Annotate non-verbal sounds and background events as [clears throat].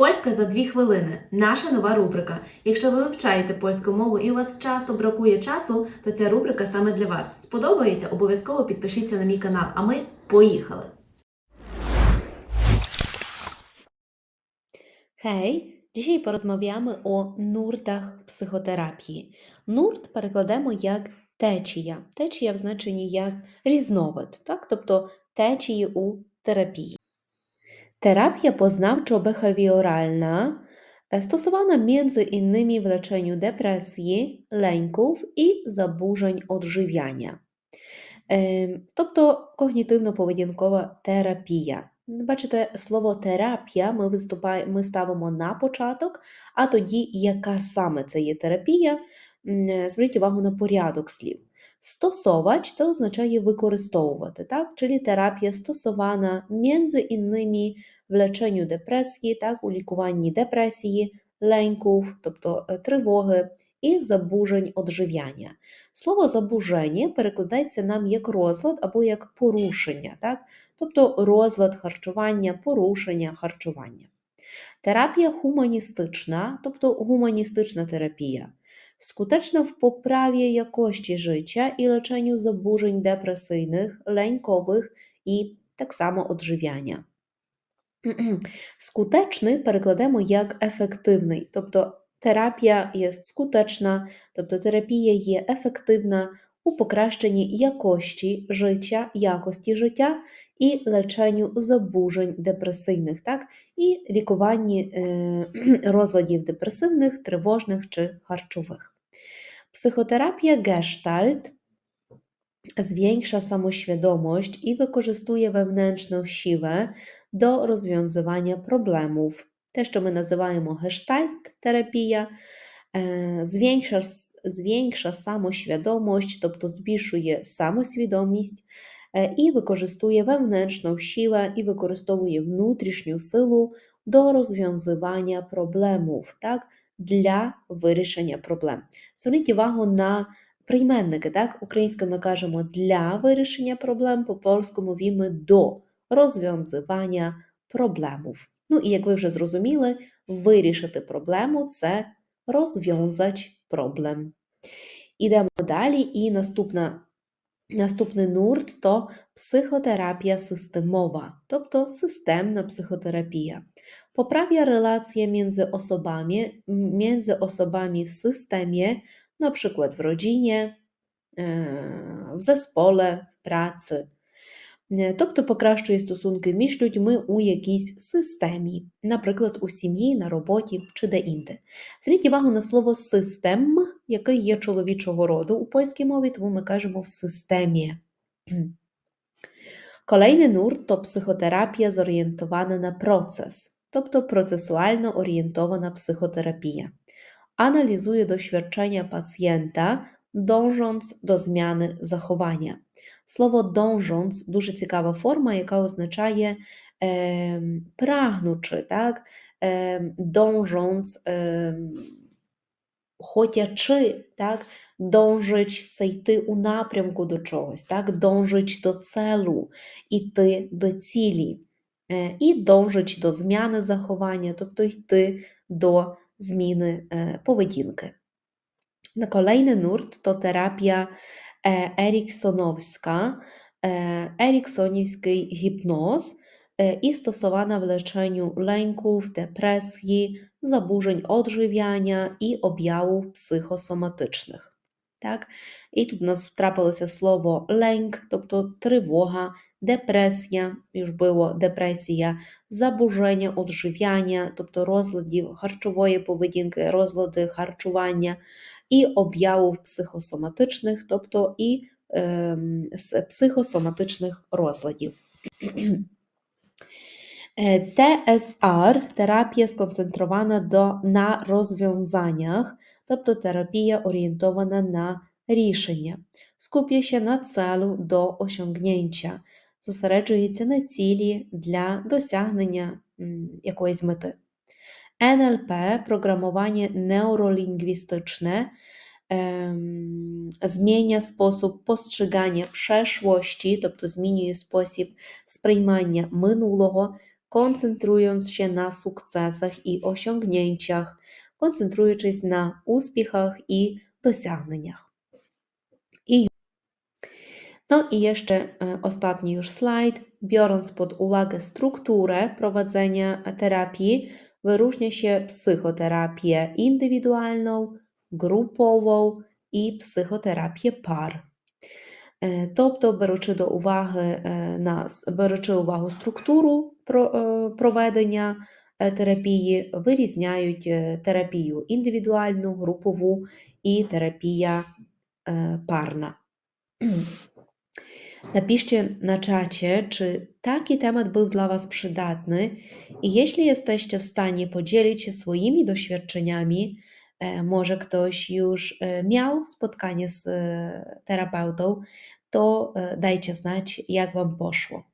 Польська за дві хвилини. Наша нова рубрика. Якщо ви вивчаєте польську мову і у вас часто бракує часу, то ця рубрика саме для вас. Сподобається? Обов'язково підпишіться на мій канал. А ми поїхали! Hej! Dzisiaj porozmawiamy o nurtach psychoterapii. Nurt перекладемо як течія. Течія в значенні як різновид, так? тобто течії у терапії. Poznawczo-behawioralna e, stosowana między innymi w leczeniu depresji, lęków i zaburzeń odżywiania. Ем, Тобто когнітивно-поведінкова терапія. Бачите, слово терапія ми, виступаємо, ми ставимо на початок, а тоді, яка саме це є терапія, е, зверніть увагу на порядок слів. Stosować це означає використовувати, так? Czyli терапія stosowana między innymi w leczeniu depresji, так? у лікуванні депресії, lęków, тобто е, тривоги, і забужень odżywiania. Слово забуження перекладається нам як розлад або як порушення, так? тобто розлад харчування, порушення харчування. Терапія гуманістична, тобто гуманістична терапія, skuteczna w poprawie jakości życia i leczeniu zaburzeń depresyjnych, lękowych i tak samo odżywiania. [clears throat] Skuteczny перекладемо як ефективний, тобто терапія є скутечна, тобто терапія є ефективна у покращенні якості життя, якості життя і леченню забужень депресивних, так? і лікуванні е, розладів депресивних, тривожних чи харчових. Psychoterapia Gestalt zwiększa samoświadomość i wykorzystuje wewnętrzną siłę do rozwiązywania problemów. Те, що ми називаємо гештальт-терапія, е, зwiększa, с- самосвідомість, тобто збільшує самосвідомість е, і використовує wewnętrzną siłę і використовує внутрішню силу до розв'язування проблемів, так, для вирішення проблем. Зверніть увагу на прийменники, так? Українською ми кажемо для вирішення проблем, по польську мовімо до розв'язування проблемів. Ну і як ви вже зрозуміли, вирішити проблему це розв'язати проблем. Ідемо далі, і наступна, наступний нурт то психотерапія системова, тобто системна психотерапія. Poprawia relacje między osobami, między osobami w systemie, na przykład w rodzinie, е, в zespole, в pracy. Е, Тобто покращує стосунки між людьми у якійсь системі, наприклад, у сім'ї, на роботі чи де-інде. Зверніть увагу на слово систем, яке є чоловічого роду у польській мові, тому ми кажемо в системі. [clears throat] Kolejny nurt to psychoterapia zorientowana na proces, тобто процесуально орієнтована психотерапія. Аналізує doświadczenia pacjenta, dążąc do zmiany zachowania. Слово dążąc дуже цікава форма, яка означає е, прагнучи, так? Е, dążąc, е, хотячи, так? дążyć це йти у напрямку до чогось, так? дążyć до целу, іти до цілі. Е, І dążyć до зміни заховання, тобто йти до зміни е, поведінки. Na kolejny nurt to terapia e, eriksonowska, e, eriksonівський гіпноз e, і stosowana w leczeniu lęków, depresji, zaburzeń odżywiania i objawów psychosomatycznych. Так? І тут у нас трапилося слово лęk, тобто тривога, депресія, już було депресія, забуження odżywiania, тобто розладів харчової поведінки, розлади харчування, і об'явів психосоматичних, тобто і з психосоматичних розладів. Е, ТСР терапія сконцентрована до, на розв'язаннях, тобто терапія орієнтована на рішення, skupia się на celu до osiągnięcia, зосереджується на цілі для досягнення якоїсь мети. НЛП програмування neurolingwistyczne zmienia sposób postrzegania przeszłości, тобто змінює спосіб сприймання минулого, koncentrując się na sukcesach i osiągnięciach, koncentruючись na успіхах і досягненнях. I no i jeszcze e, ostatni już slajd. Biorąc pod uwagę strukturę prowadzenia terapii, wyróżnia się psychoterapię indywidualną, групову і психотерапія пар. Е, Тобто, беручи до уваги нас, беручи увагу структуру про- проведення терапії, вирізняють терапію індивідуальну, групову і терапія e, parna. [clears throat] Napiszcie na czacie, czy taki temat był dla Was przydatny i jeśli jesteście w stanie podzielić się swoimi doświadczeniami, e, może ktoś już e, miał spotkanie z e, terapeutą, to dajcie znać, jak Wam poszło.